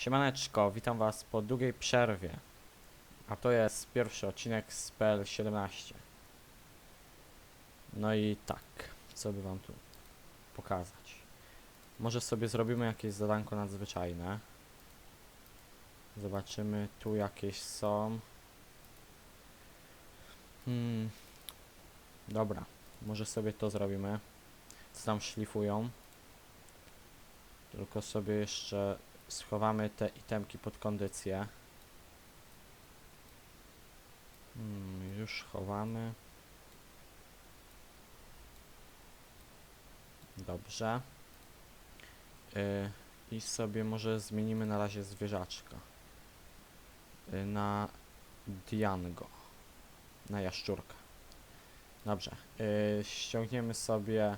Siemaneczko, witam was po długiej przerwie. A to jest pierwszy odcinek z PL17. No i tak, co by wam tu pokazać? Może sobie zrobimy jakieś zadanko nadzwyczajne. Zobaczymy, tu jakieś są. Hmm. Dobra, może sobie to zrobimy. Co tam szlifują. Tylko sobie jeszcze schowamy te itemki pod kondycję. Hmm, już chowamy. Dobrze. Y, I sobie może zmienimy na razie zwierzaczka. Y, na Diango. Na jaszczurkę. Dobrze. Y, ściągniemy sobie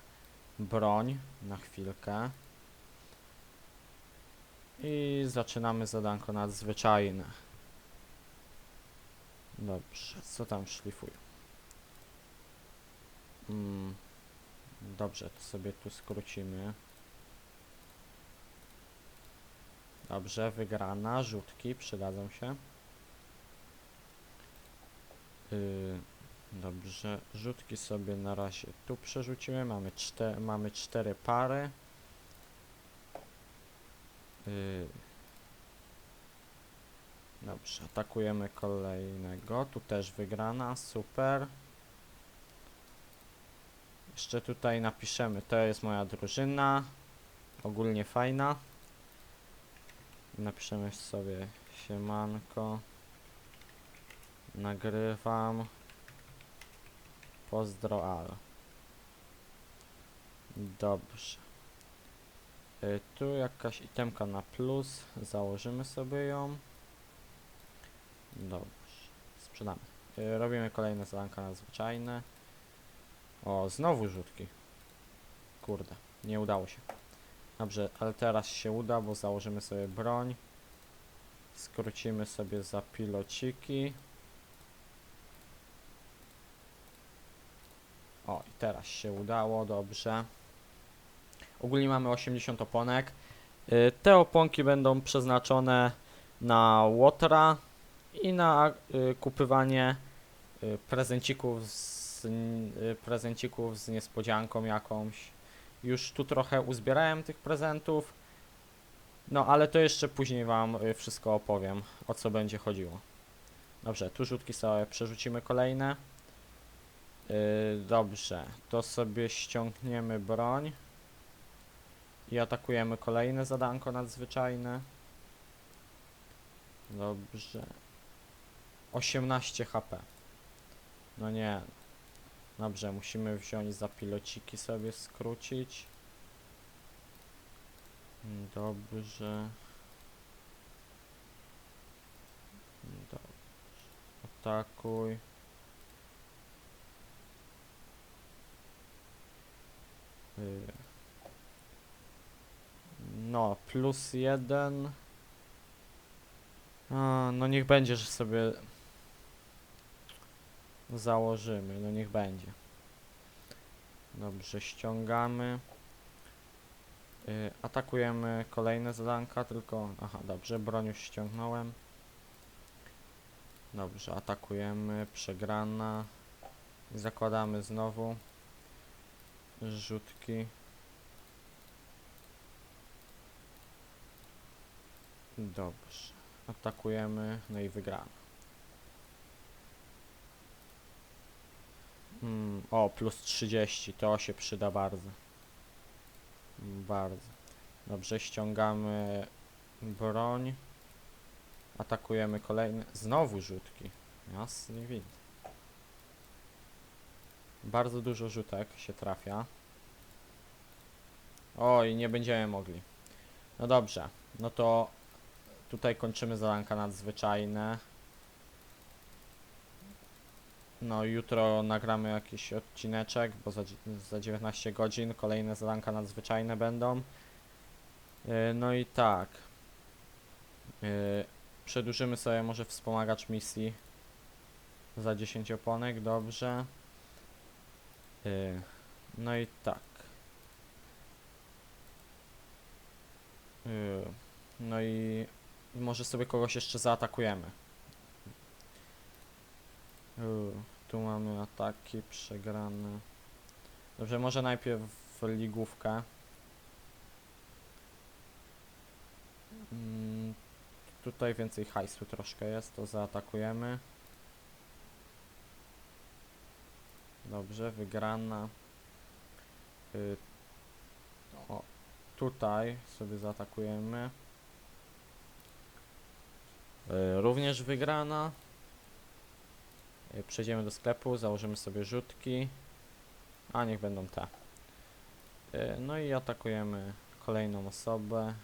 broń na chwilkę. I zaczynamy zadanko nadzwyczajne. Dobrze, co tam szlifują? Mm, dobrze, to sobie tu skrócimy. Dobrze, wygrana, rzutki przydadzą się. Yy, dobrze, rzutki sobie na razie tu przerzucimy. Mamy, czte mamy cztery pary. Yy. Dobrze, atakujemy kolejnego. Tu też wygrana, super. Jeszcze tutaj napiszemy, to jest moja drużyna. Ogólnie fajna. Napiszemy sobie siemanko. Nagrywam. Pozdro al. Dobrze. Y, Tu jakaś itemka na plus, założymy sobie ją. Dobrze, sprzedamy. Y, Robimy kolejne zadanka nadzwyczajne. O, znowu rzutki. Kurde, nie udało się. Dobrze, ale teraz się uda, bo założymy sobie broń. Skrócimy sobie za pilociki. O, i teraz się udało, dobrze. Ogólnie mamy 80 oponek. Y, Te oponki będą przeznaczone na łotra i na y, kupywanie y, prezencików z, prezencików z niespodzianką jakąś. Już tu trochę uzbierałem tych prezentów. No, ale to jeszcze później wam wszystko opowiem, o co będzie chodziło. Dobrze, tu rzutki sobie przerzucimy kolejne. Dobrze, to sobie ściągniemy broń. I atakujemy kolejne zadanko nadzwyczajne. Dobrze. 18 HP. No nie. Dobrze, musimy wziąć za pilociki sobie skrócić. Dobrze. Dobrze. Atakuj. Y. No, plus jeden. No niech będzie, że sobie założymy. No niech będzie. Dobrze, ściągamy. Y, atakujemy kolejne zadanka, tylko... Aha, dobrze, broń już ściągnąłem. Dobrze, atakujemy, przegrana. Zakładamy znowu. Rzutki. Dobrze. Atakujemy, no i wygramy. Mm, o, plus 30, to się przyda bardzo. Bardzo. Dobrze, ściągamy broń. Atakujemy kolejny. Znowu rzutki. Jasny wid. Bardzo dużo rzutek się trafia. Oj, nie będziemy mogli. No dobrze, no to tutaj kończymy zadanka nadzwyczajne. No jutro nagramy jakiś odcineczek, bo za, za 19 godzin kolejne zadanka nadzwyczajne będą. Yy, no i tak. Yy, przedłużymy sobie może wspomagacz misji za 10 oponek, dobrze. Yy, no i tak. No i i może sobie kogoś jeszcze zaatakujemy. Tu mamy ataki przegrane. Dobrze, może najpierw ligówkę. Mm, tutaj więcej hajsu troszkę jest, to zaatakujemy. Dobrze, wygrana. Y, o, tutaj sobie zaatakujemy. Y, również wygrana. Y, Przejdziemy do sklepu, założymy sobie rzutki. A niech będą te. Y, No i atakujemy kolejną osobę.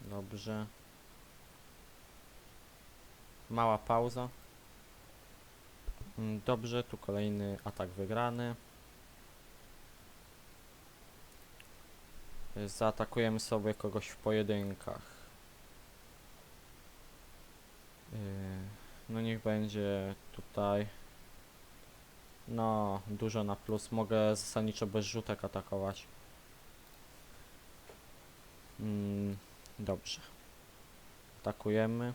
Dobrze. Mała pauza. Mm, Dobrze, tu kolejny atak wygrany. Zaatakujemy sobie kogoś w pojedynkach. Y, No niech będzie tutaj. No, dużo na plus. Mogę zasadniczo bez rzutek atakować. Mm, dobrze. Atakujemy.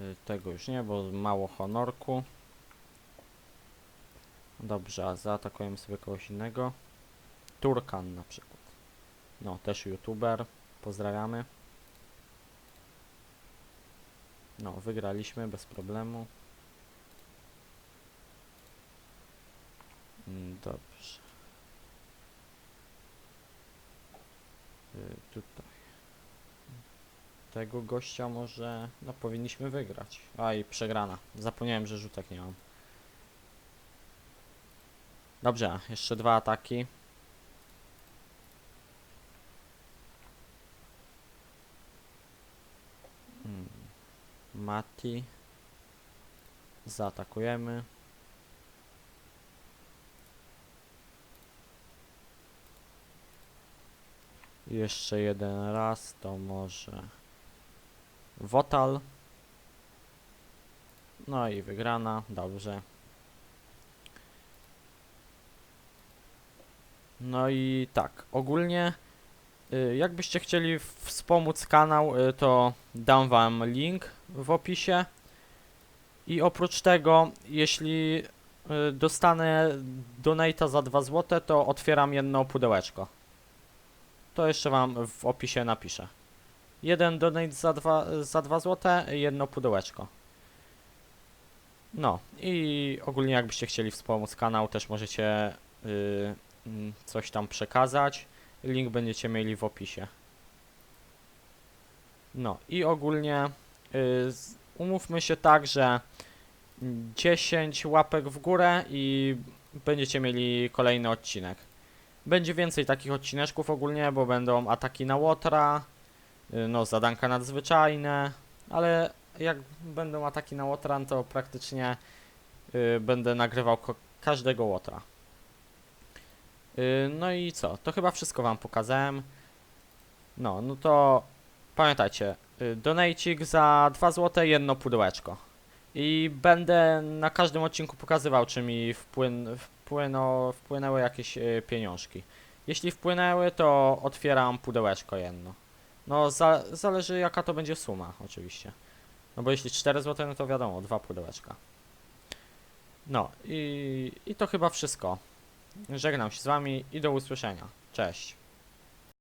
Y, Tego już nie, bo mało honorku. Dobrze, a zaatakujemy sobie kogoś innego. Turkan na przykład. No, też youtuber. Pozdrawiamy. No, wygraliśmy bez problemu. Mm, Dobrze. Y, tutaj. Tego gościa może... No, powinniśmy wygrać. A i przegrana. Zapomniałem, że rzutek nie mam. Dobrze, jeszcze dwa ataki. Hmm. Mati. Zaatakujemy. Jeszcze jeden raz, to może Wotal. No i wygrana, dobrze. No i tak, ogólnie y, jakbyście chcieli wspomóc kanał, y, to dam wam link w opisie. I oprócz tego, jeśli y, dostanę donata za 2 zł, to otwieram jedno pudełeczko. To jeszcze wam w opisie napiszę. Jeden donate za 2, za 2 zł, jedno pudełeczko. No i ogólnie jakbyście chcieli wspomóc kanał, też możecie y, mm, coś tam przekazać. Link będziecie mieli w opisie. No i ogólnie y, umówmy się tak, że 10 łapek w górę i będziecie mieli kolejny odcinek. Będzie więcej takich odcineczków ogólnie, bo będą ataki na Łotra, y, no zadanka nadzwyczajne, ale jak będą ataki na Łotran, to praktycznie y, będę nagrywał każdego Łotra. Y, No i co? To chyba wszystko wam pokazałem. No, no to pamiętajcie, y, donajcik za 2 zł, jedno pudełeczko. I będę na każdym odcinku pokazywał, czy mi wpłyn, wpłyno, wpłynęły jakieś y, pieniążki. Jeśli wpłynęły, to otwieram pudełeczko jedno. No, za, zależy jaka to będzie suma, oczywiście. No bo jeśli 4 zł, no to wiadomo, dwa pudełeczka. No i, i to chyba wszystko. Żegnam się z wami i do usłyszenia. Cześć.